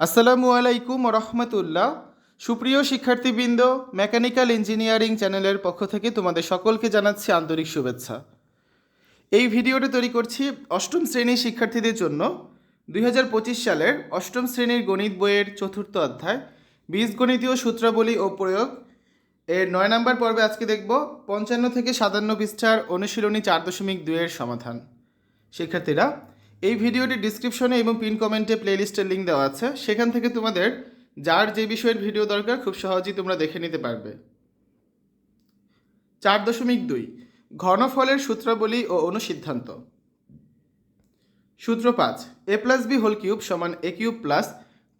আসসালামু আলাইকুম রহমতুল্লাহ। সুপ্রিয় শিক্ষার্থীবৃন্দ, মেকানিক্যাল ইঞ্জিনিয়ারিং চ্যানেলের পক্ষ থেকে তোমাদের সকলকে জানাচ্ছি আন্তরিক শুভেচ্ছা। এই ভিডিওটা তৈরি করছি অষ্টম শ্রেণির শিক্ষার্থীদের জন্য দুই হাজার পঁচিশ সালের অষ্টম শ্রেণির গণিত বইয়ের চতুর্থ অধ্যায়, বীজগণিতীয় সূত্রাবলী ও প্রয়োগ। এর নয় নম্বর পর্বে আজকে দেখব পঞ্চান্ন থেকে সাতান্ন পৃষ্ঠার অনুশীলনী চার দশমিক দুইয়ের সমাধান। শিক্ষার্থীরা এই ভিডিওটি ডিসক্রিপশনে এবং পিন কমেন্টে প্লেলিস্টের লিঙ্ক দেওয়া আছে। সেখান থেকে তোমাদের যার যে বিষয়ের ভিডিও দরকার, খুব সহজেই তোমরা দেখে নিতে পারবে। চার দশমিক দুই ঘনফলের সূত্রাবলী ও অনুসিদ্ধান্ত। সূত্র পাঁচ A plus B whole cube সমান A cube plus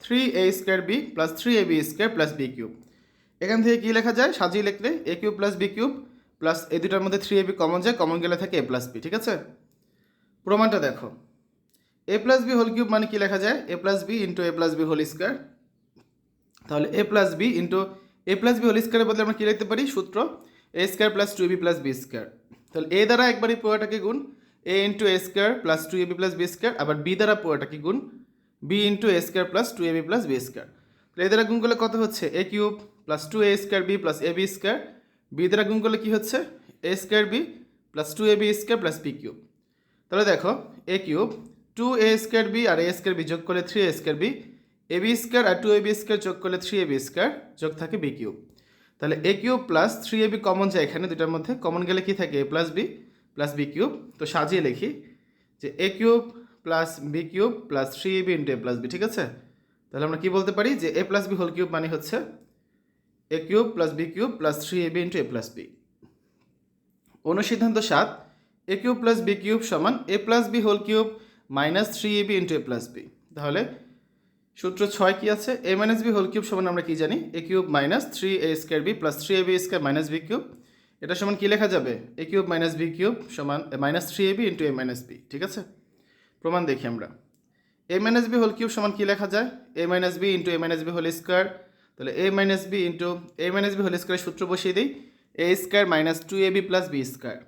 three A square B plus three A B square plus B cube এখান থেকে কী লেখা যায়? সাজিয়ে লিখলে A cube plus B cube plus এই দুটার মধ্যে থ্রি এ বি কমন যায় কমন গেলে থাকে এ প্লাস বি ঠিক আছে? প্রমাণটা দেখো। A plus B whole cube মানে কি লেখা যায়? A plus B into A plus B whole square তাহলে A plus B into A plus B whole স্কোয়ারের বদলে আমরা কী লিখতে পারি? সূত্র A square plus two B plus B square তাহলে এ দ্বারা একবারই পুরোটাকে গুণ A into A square plus two A B plus B square আবার বি দ্বারা পুরোটাকে গুণ B into A square plus two A B plus B square তাহলে এ দ্বারা গুণ করলে কত হচ্ছে? A cube plus two A square B plus A B square B দ্বারা গুণ করলে কী হচ্ছে? A square B plus two A B square plus B cube তাহলে দেখো A cube two A square B R A square B যোগ করলে three A square B A B square R two A B square যোগ করলে three A B square যোগ থাকে B cube. তাহলে A cube plus three A B common যায় এখানে দুটার মধ্যে কমন গেলে কি থাকে? A plus B plus B cube. তো সাজিয়ে লিখি যে A cube plus B cube plus three A B into A plus B ঠিক আছে? তাহলে আমরা কি বলতে পারি? যে A plus B whole cube মানে হচ্ছে A cube plus B cube plus three A B into A plus B অনুসিদ্ধান্ত সাত A cube plus B cube সমান A plus B whole cube minus three A B into A plus B. তাহলে সূত্র ছয় কি আছে? A minus B whole cube সমান আমরা কি জানি? A cube minus three A square B plus three A B square minus B cube. এটা সমান কি লেখা যাবে? A cube minus B cube সমান minus three A B into A minus B, ঠিক আছে? প্রমাণ দেখি আমরা। A minus B whole cube সমান কি লেখা যায়? A minus B into A minus B whole square. তাহলে A minus B into, A minus B whole স্কোয়ারের সূত্র বসিয়ে দিই। A square minus two A B plus B square.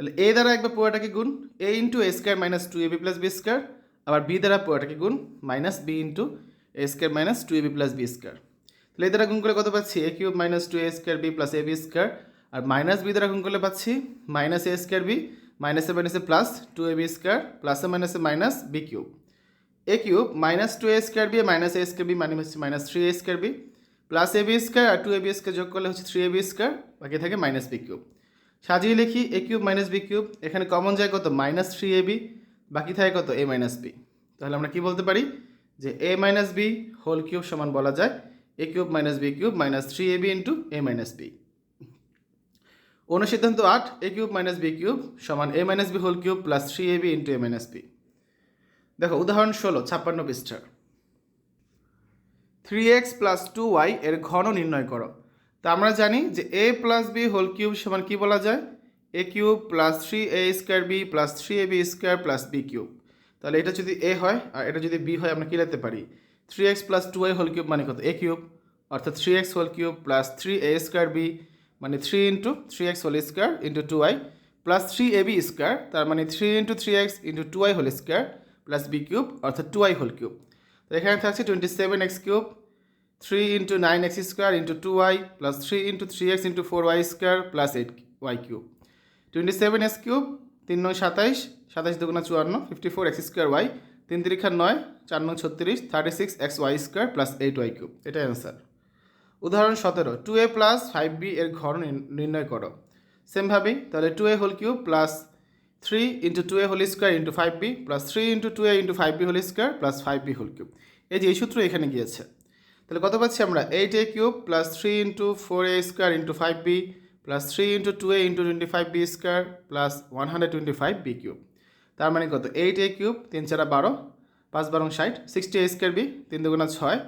তাহলে এ দ্বারা একবার পুরোটাকে গুণ A into A square minus two A B plus B square আবার বি দ্বারা পুরোটাকে গুণ minus B into A square minus two A B plus B square তাহলে এ দ্বারা গুণ করে কত পাচ্ছি? A cube minus two A square B plus A B square R minus B দ্বারা গুণ করলে পাচ্ছি মাইনাস এ স্কোয়ার বি মাইনাসে মাইনাসে plus two A B square প্লাসে মাইনাসে minus B cube A cube minus two A square B minus A square B মানে হচ্ছে minus three A square B plus A B square R two A B square যোগ করলে হচ্ছে three A B square বাকি থাকে minus B cube সাজিয়ে লিখি A cube minus B cube, এখানে কমন যায় কত? মাইনাস থ্রি এ বি বাকি থাকে কত? এ মাইনাস বি তাহলে আমরা কি বলতে পারি? যে A minus B whole cube সমান বলা যায়। A cube minus B cube minus three A B into A minus B অনুসিদ্ধান্ত আট A cube minus B cube সমান A minus B whole cube plus three A B into A minus B দেখো, উদাহরণ ষোলো, ছাপ্পান্ন পৃষ্ঠার। Three X plus two Y এর ঘন নির্ণয় করো। তা আমরা জানি যে A plus B whole cube সমান কি বলা যায়? A cube plus three A square B plus three A B square plus B cube তাহলে এটা যদি এ হয় আর এটা যদি বি হয় আমরা কী লিখতে পারি? Three X plus two Y whole cube মানে কত? এ কিউব অর্থাৎ three X whole cube plus three A square B মানে three into three X whole square into two Y plus three A B square তার মানে three into three X into two Y whole square plus B cube অর্থাৎ two Y whole cube এখানে থাকছে twenty seven X cube three into nine X square into two Y plus three into three X into four Y square plus eight Y cube twenty seven X cube তিন নয় সাতাইশ সাতাইশ দুগুণা চুয়ান্ন fifty four X square Y তিন তিরিখা নয়, চার নয় ছত্রিশ thirty six X Y square plus eight Y cube এটাই অ্যান্সার উদাহরণ সতেরো two A plus five B এর ঘর নির্ণয় করো। সেমভাবেই তাহলে two A whole cube plus three into two A whole square into five B plus three into two A into five B whole square plus five B whole cube এই যে এই সূত্র এখানে গিয়েছে। তাহলে কত পাচ্ছি আমরা? Eight A cube plus three into four A square into five B plus three into two A into twenty five B square plus one hundred twenty five B cube তার মানে কত? এইট এ কিউব তিন চারা বারো, পাঁচ বারো ষাট sixty এ square B তিন দুগুণা ছয়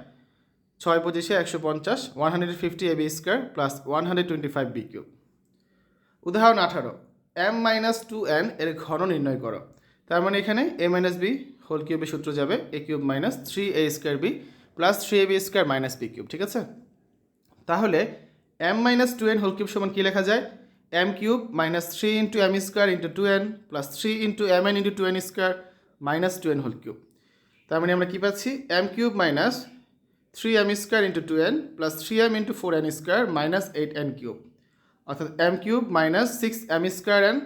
ছয় পঁচিশে একশো পঞ্চাশ one hundred fifty A B square plus one hundred twenty five B cube উদাহরণ আঠারো এম মাইনাস টু এন এর ঘন নির্ণয় করো। তার মানে এখানে এ মাইনাস বি হোল কিউবের সূত্র যাবে A cube minus three A square B plus three A B square minus B cube, ঠিক আছে? তাহলে M minus two N whole cube সমান কী লেখা যায়? M cube minus three into M square into two N plus three into M N into two N square minus two N whole cube তার মানে আমরা কী পাচ্ছি? M cube minus three M square into two N plus three M into four N square minus eight N cube অর্থাৎ M cube minus six M square N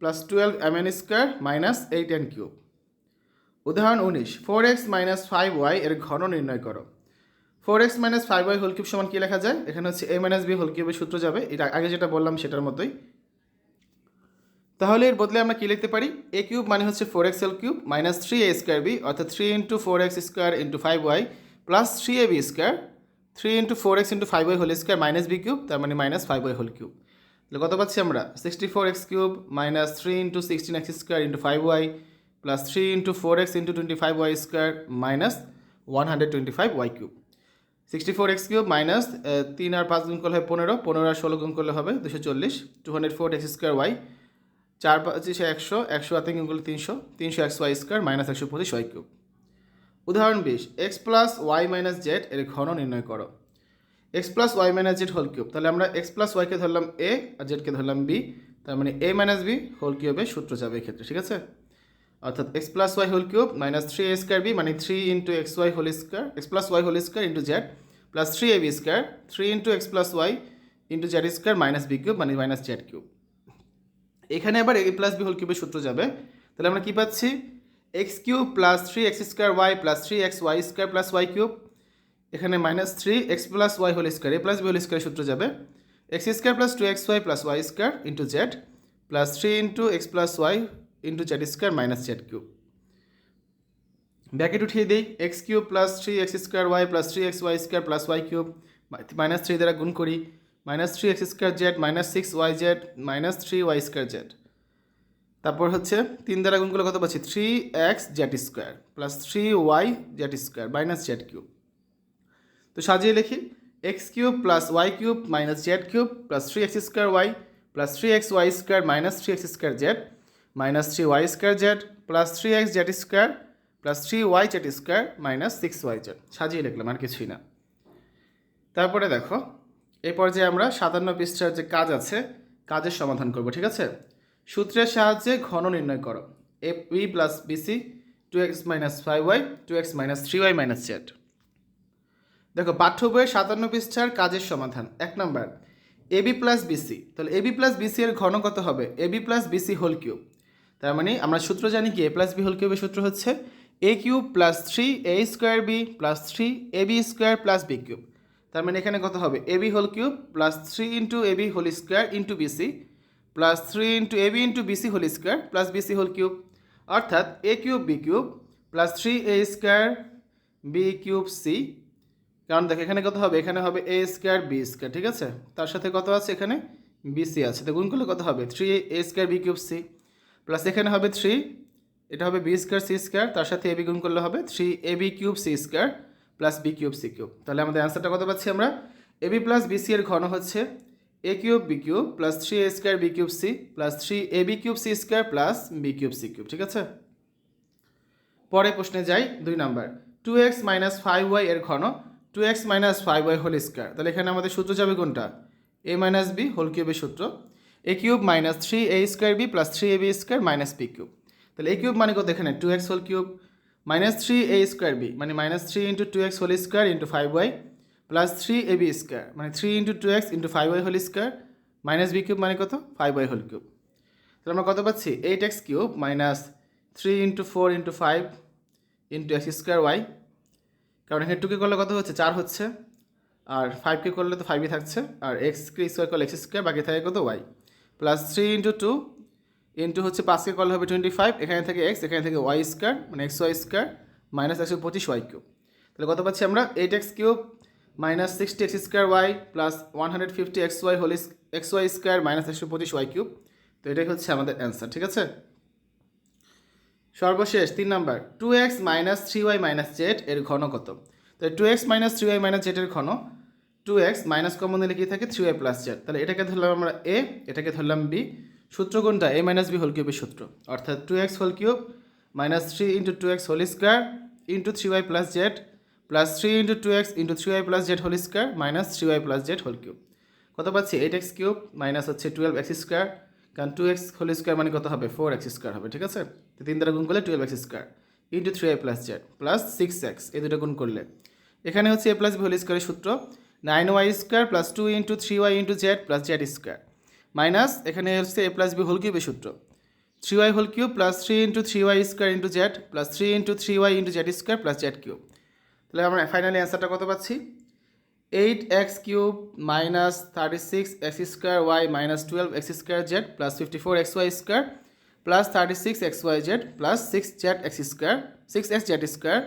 plus twelve M N square minus eight N cube উদাহরণ উনিশ। Four X minus five Y এর ঘন নির্ণয় করো। Four X minus five Y whole cube সমান কী লেখা যায়? এখানে হচ্ছে এ মাইনাস বি হোল কিউবের সূত্র যাবে। এটা আগে যেটা বললাম সেটার মতোই। তাহলে এর বদলে আমরা কী লিখতে পারি? এ কিউব মানে হচ্ছে four X L cube minus three A square B অর্থাৎ three into four X square into five Y plus three A B square three into four X into five Y whole square minus B cube তার মানে minus five Y whole cube তাহলে কত পাচ্ছি আমরা? Sixty four X cube minus three into sixteen X square into five Y plus three into four X into twenty five Y square minus one hundred twenty five Y cube sixty four X cube minus তিন আর পাঁচ গুণ করলে হয় পনেরো পনেরো আর ষোলো গুণ করলে হবে দুশো চল্লিশ two hundred four X square Y চার পঁচিশে একশো একশো আর তিন গুণ করলে তিনশো তিনশো এক্স ওয়াই স্কোয়ার মাইনাস একশো পঁচিশ ওয়াই কিউব উদাহরণ বিশ X plus Y minus Z এর ঘন নির্ণয় করো। X plus Y minus Z whole cube তাহলে আমরা এক্স প্লাস ওয়াইকে ধরলাম এ আর জেডকে ধরলাম বি তার মানে এ মাইনাস বি হোল কিউবের সূত্র যাবে এক্ষেত্রে, ঠিক আছে? অর্থাৎ X plus Y whole cube minus three A square B মানে three into X Y whole square X plus Y whole square into Z plus three A B square three into X plus Y into Z square minus B cube মানে minus Z cube এখানে আবার এ plus B whole কিউবের সূত্র যাবে। তাহলে আমরা কী পাচ্ছি? X cube plus three X square Y plus three X Y square plus Y cube এখানে minus three X plus Y whole square A plus B whole square সূত্র যাবে। X square plus two X Y plus Y square into Z plus three into X plus Y into Z square minus Z cube bracket উঠিয়ে দিই X cube plus three X square Y plus three X Y square plus Y cube minus three দ্বারা গুণ করি minus three X square Z minus six Y Z minus three Y square Z তারপর হচ্ছে তিন দ্বারা গুণ করলে কত পাচ্ছি? Three X Z square plus three Y Z square minus Z cube তো সাজিয়ে লিখি X cube plus Y cube minus Z cube plus three X square Y plus three X Y square minus three X square Z minus three Y square Z plus three X Z square plus three Y Z square minus six Y Z সাজিয়ে লিখলাম, আর কিছুই না। তারপরে দেখো, এই পর্যায়ে আমরা সাতান্ন পৃষ্ঠার যে কাজ আছে, কাজের সমাধান করব, ঠিক আছে? সূত্রের সাহায্যে ঘন নির্ণয় করো। A B plus BC two X minus five Y two X minus three Y minus Z দেখো, পাঠ্য বইয়ের সাতান্ন পৃষ্ঠার কাজের সমাধান, এক নম্বর। এবি প্লাস বিসি তাহলে এবি প্লাস বিসি এর ঘন কত হবে? AB plus BC whole cube তার মানে আমরা সূত্র জানি কি এ প্লাস বি হোল কিউবের সূত্র হচ্ছে A cube plus three A square B plus three A B square plus B cube তার মানে এখানে কত হবে? A B whole cube plus three into A B whole square into BC plus three into A B into BC whole square plus BC whole cube অর্থাৎ A cube B cube plus three A square B cube C কারণ দেখো এখানে কত হবে? এখানে হবে এ square B square ঠিক আছে? তার সাথে কত আছে এখানে? বিসি আছে। তো গুণ করলে কত হবে? Three A square B cube C plus এখানে হবে থ্রি এটা হবে বি স্কোয়ার সি স্কোয়ার তার সাথে এ বি গুণ করলে হবে three a b cube c square plus b cube c cube তাহলে আমাদের অ্যান্সারটা কত পাচ্ছি আমরা? এ বি প্লাস বিসি এর ঘন হচ্ছে a cube b cube plus three a square b cube c plus three a b cube c square plus b cube c cube ঠিক আছে? পরে প্রশ্নে যাই, দুই number. Two x minus five y এর ঘন two x minus five y whole square তাহলে এখানে আমাদের সূত্র যাবে কোনটা? এ মাইনাস বি হোল কিউবের সূত্র। A cube minus three a square b plus three a b square minus b cube তাহলে এ কিউব মানে কত এখানে? Two x whole cube minus three a square b মানে minus three into two x whole square into five y plus three a b square মানে three into two x into five y whole square minus b cube মানে কত? Five Y whole cube তাহলে আমরা কত পাচ্ছি? Eight x cube minus three into four into five into x square y কারণ এখানে টুকে করলে কত হচ্ছে? চার হচ্ছে। আর ফাইভকে করলে তো ফাইভই থাকছে। আর এক্সকে স্কোয়ার করলে এক্স স্কোয়ার বাকি থাকে কত? Y plus three into two into হচ্ছে পাঁচকে করলে হবে টোয়েন্টি ফাইভ এখানে থেকে এক্স এখানে থেকে ওয়াই স্কোয়ার মানে এক্স ওয়াই স্কোয়ার মাইনাস একশো পঁচিশ ওয়াই কিউব তাহলে কত পাচ্ছি আমরা? Eight x cube minus sixty x square y plus one hundred fifty x y whole x y square minus একশো পঁচিশ ওয়াই কিউব তো এটাই হচ্ছে আমাদের অ্যান্সার ঠিক আছে? সর্বশেষ, তিন number two x minus three y minus z এর ঘন কত তো two x minus three y minus জেডের ঘন টু এক্স মাইনাস কমন দিলে কি থাকে? থ্রি ওয়াই প্লাস জেড তাহলে এটাকে ধরলাম আমরা এ এটাকে ধরলাম বি সূত্র কোনটা? এ মাইনাস বি হোল কিউবের সূত্র। অর্থাৎ two x whole cube minus three into two x whole square into three y plus z plus three into two x into three y plus z whole square minus three y plus z whole cube কত পাচ্ছি? Eight x cube minus হচ্ছে twelve x square কারণ two x whole square মানে কত হবে? Four x square হবে, ঠিক আছে? তো তিন দ্বারা গুণ করলে twelve x square into three y plus z plus six x এই দুটো গুণ করলে। এখানে হচ্ছে এ প্লাস বি হোল স্কোয়ারের সূত্র। Nine y square plus two into three y into z plus z square. Minus এখানে হচ্ছে এ প্লাস বি হোল কিউবের সূত্র। Three y whole cube plus three into three y square into z plus three into three y into z square plus z cube. তাহলে আমরা finally অ্যান্সারটা কত পাচ্ছি? Eight x cube minus thirty six x square y minus twelve x square z plus fifty four x y square plus thirty six x y z plus six z x square, six x z square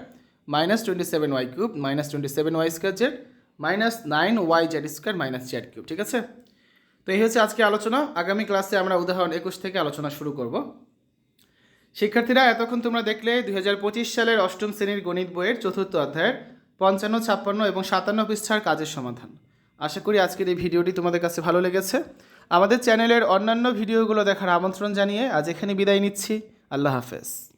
minus twenty seven y cube minus twenty seven y square z minus nine y z square minus z cube, ঠিক আছে? তো এই হচ্ছে আজকে আলোচনা। আগামী ক্লাসে আমরা উদাহরণ একুশ থেকে আলোচনা শুরু করব। শিক্ষার্থীরা, এতক্ষণ তোমরা দেখলে দুই হাজার পঁচিশ সালের অষ্টম শ্রেণির গণিত বইয়ের চতুর্থ অধ্যায়ের পঞ্চান্ন, ছাপ্পান্ন এবং সাতান্ন পৃষ্ঠার কাজের সমাধান। আশা করি আজকের এই ভিডিওটি তোমাদের কাছে ভালো লেগেছে। আমাদের চ্যানেলের অন্যান্য ভিডিওগুলো দেখার আমন্ত্রণ জানিয়ে আজ এখানে বিদায় নিচ্ছি। আল্লাহ হাফেজ।